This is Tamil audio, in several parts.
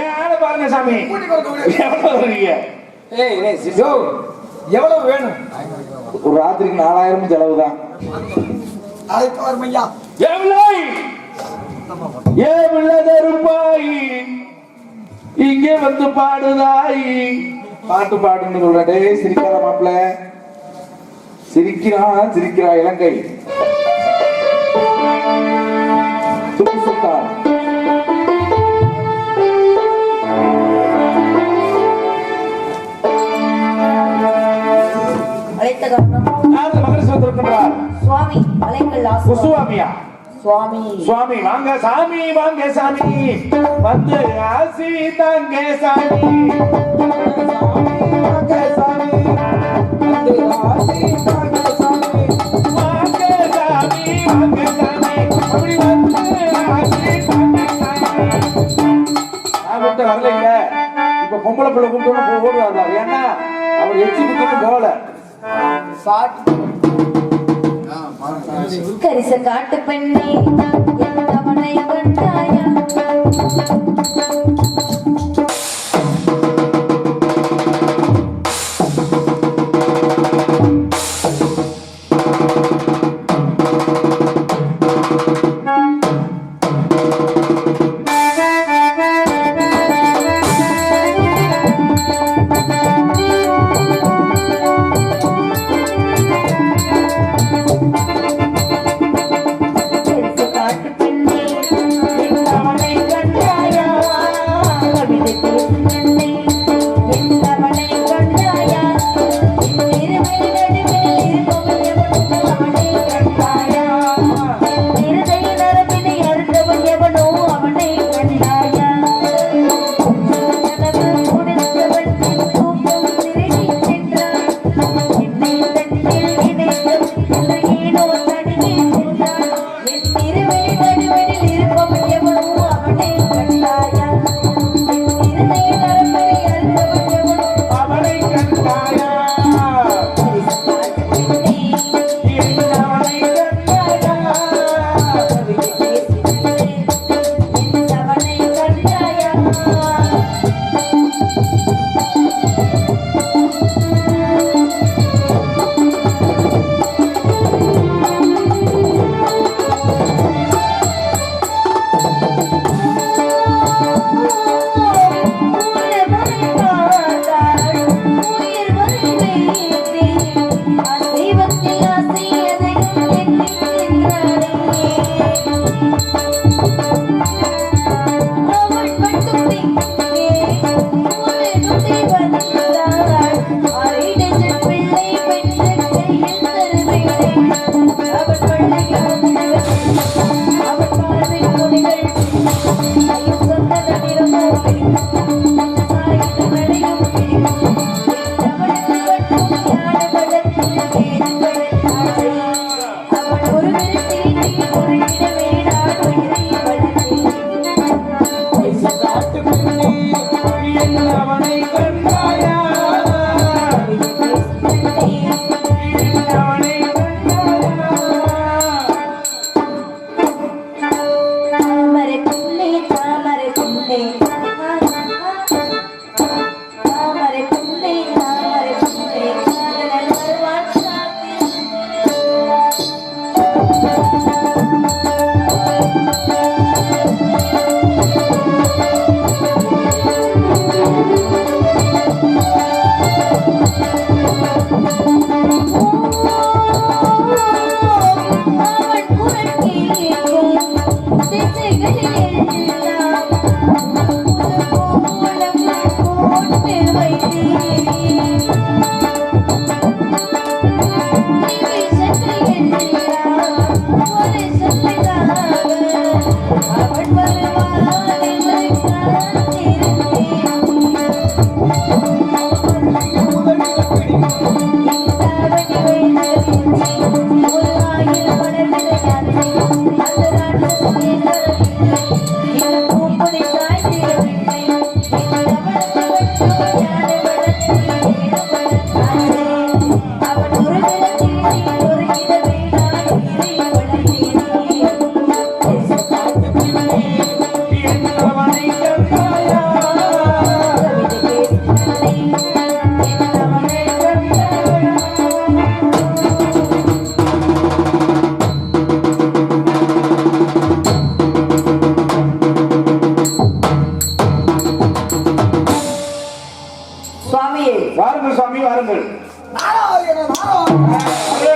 ஏன் ஆளை பாருங்க சாமி. எவ்வளவு யோ, எவ்வளவு வேணும்? ஒரு ராத்திரிக்கு நாலாயிரம் செலவு தான் இங்கே வந்து பாடுதாய். பாட்டு பாடுன்னு சொல்றேன். டேய் சிரிக்காத மாப்பிள சிரிக்கிறான் சிரிக்கிறா இலங்கை சுல்தான் குசுவாமியா சுவாமி. சுவாமி வாங்க சாமி வாங்க சாமி. வந்து ஆசி தாங்க சாமி. வாங்க சாமி வந்து ஆசி தாங்க சாமி. வாங்க சாமி வாங்க சாமி. அப்படி வந்து ஆசி தாங்க சாமி. நான் விட்டு வரலைங்க இப்ப பொம்பளை பிள்ளை கூப்பிட்டு ஓடுவாங்க ஏன்னா அவர் எச்சி குத்துட்டு போகல. கரிச கரிச காட்டு பெண்ணை கண்டாயா ஏனோ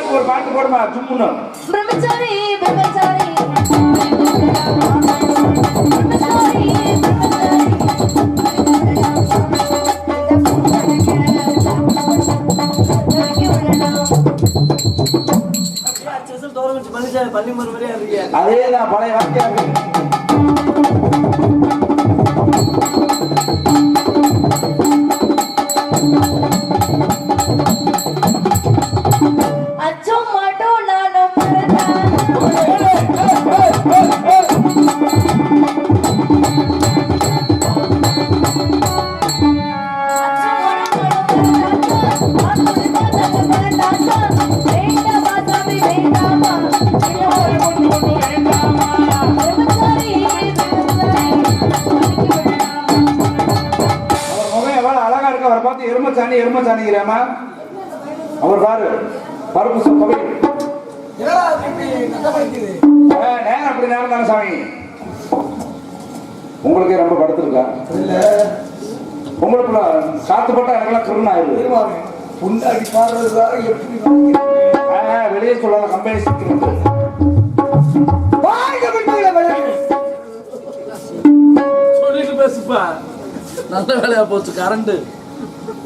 ஒரு பாட்டு போடுமா? சும்முன்னு பிரம்மச்சாரி பிரம்மச்சாரி. பிரம்மச்சாரி அதேதான் பழைய வாக்கியம் அச்சம் எருமச்சாணி எருமச்சாணிங்கிறாமா அவர் பாரு பருப்பு சொப்பவை நேரம் அப்படி நேரம் தானே சாமி? உங்களுக்கே ரொம்ப படுத்திருக்கா? இல்ல. உங்களுக்கு காத்து போட்டா எனக்கெல்லாம் கிருண் ஆயிடுது. புண்டாடி பாடுறது வேற எப்படி வெளியே சொல்லாத கம்பெனி சிக்கிறது சொல்லிட்டு பேசுப்பா. நல்ல வேலையா போச்சு கரண்ட்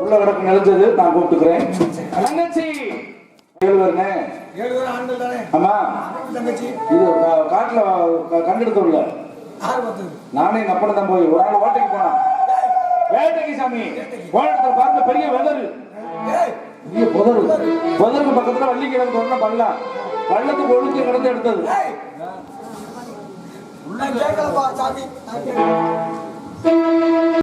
உள்ள கிடக்கு நினைச்சது நான் கூப்பிட்டுக்கிறேன் தங்கச்சி. ஆமா இது காட்டுல கண்டெடுத்து உள்ள நானே அப்பனை தான் போய் ஒரு நாள் ஓட்டைக்கு போனான். வேட்டைக்கு சாமி. கோலத்துல பாருங்க பெரிய வெதரு. ஏய். பெரிய புதரு. புதருக்கு பக்கத்துல வள்ளிக்கிழங்கு சொன்ன பள்ளம் பள்ளத்துக்கு ஒழுங்கு கிடந்து எடுத்தது. உள்ள கேட்கலப்பா சாமி.